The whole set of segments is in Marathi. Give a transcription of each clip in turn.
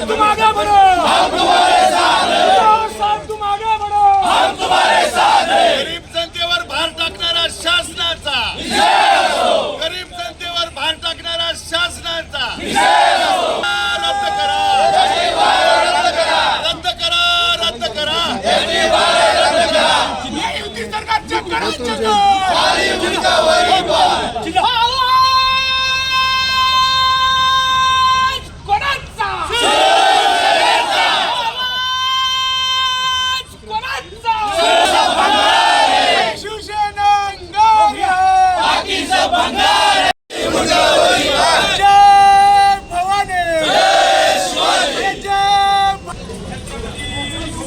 आप मागे बढ़ो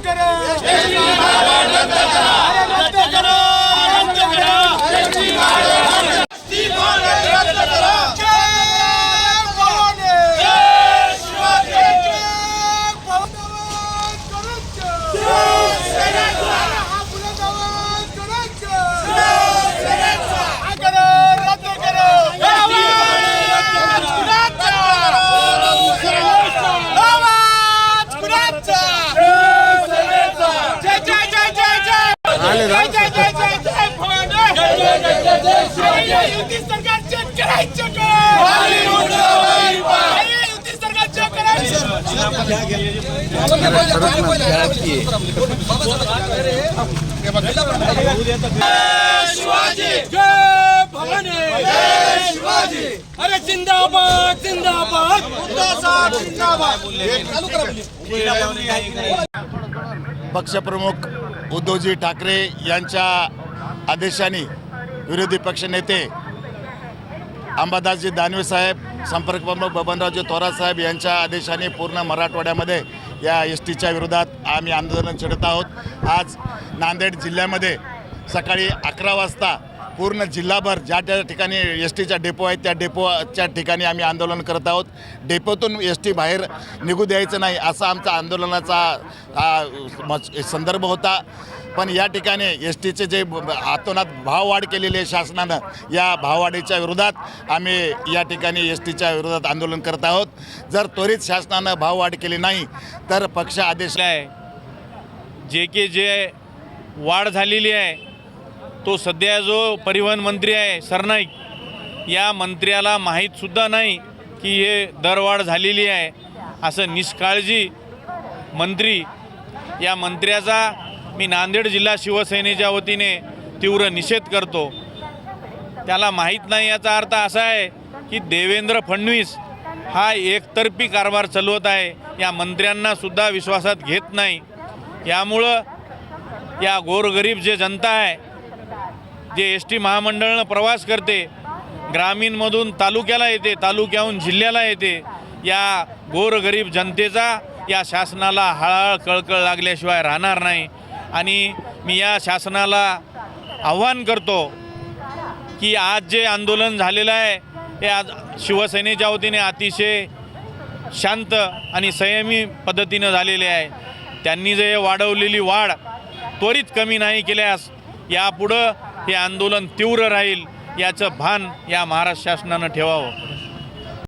querer. ¡Es mi! शिवाजी अरे जिंदाबाद जिंदाबाद। पक्षप्रमुख उद्धवजी ठाकरे यांच्या आदेशाने विरोधी पक्षनेते अंबादासजी दानवे साहेब संपर्कप्रमुख बबनरावजी थोरात साहेब यांच्या आदेशाने पूर्ण मराठवाड्यामध्ये या एस टीच्या विरोधात आम्ही आंदोलन छेडत आहोत. आज नांदेड जिल्ह्यामध्ये सकाळी अकरा वाजता पूर्ण जिल्हाभर ज्या ज्या ठिकाणी एस टीच्या डेपो आहेत त्या डेपोच्या ठिकाणी आम्ही आंदोलन करत आहोत. डेपोतून एस टी बाहेर निघू द्यायचं नाही असा आमचा आंदोलनाचा म- संदर्भ होता. पण या ठिकाणी एस टीचे जे आतोनात हातोनात भाववाढ केलेली आहे शासनानं या भाववाढीच्या विरोधात आम्ही या ठिकाणी एस टीच्या विरोधात आंदोलन करत आहोत. जर त्वरित शासनानं भाववाढ केली नाही तर पक्ष आदेश आहे. जे के जे वाढ झालेली आहे तो सध्या जो परिवहन मंत्री आहे सरनाईक या मंत्र्याला माहीतसुद्धा नाही की हे दरवाढ झालेली आहे. असं निष्काळजी मंत्री या मंत्र्याचा मी नांदेड जिल्हा शिवसेनेच्या वतीने तीव्र निषेध करतो. त्याला माहीत नाही याचा अर्थ असा आहे की देवेंद्र फडणवीस हा एकतर्फी कारभार चालवत आहे या मंत्र्यांना सुद्धा विश्वासात घेत नाही. यामुळं या गोरगरीब जे जनता आहे जे एस टी महामंडळनं प्रवास करते ग्रामीणमधून तालुक्याला येते तालुक्याहून जिल्ह्याला येते या गोरगरीब जनतेचा या शासनाला हळहळ कळकळ लागल्याशिवाय राहणार नाही. आणि मी या शासनाला आव्हान करतो की आज जे आंदोलन झालेलं आहे हे आज शिवसेनेच्या वतीने अतिशय शांत आणि संयमी पद्धतीनं झालेले आहे. त्यांनी जे वाढवलेली वाढ त्वरित कमी नाही केल्यास यापुढं हे आंदोलन तीव्र राहील याचं भान या महाराष्ट्र शासनानं ठेवावं.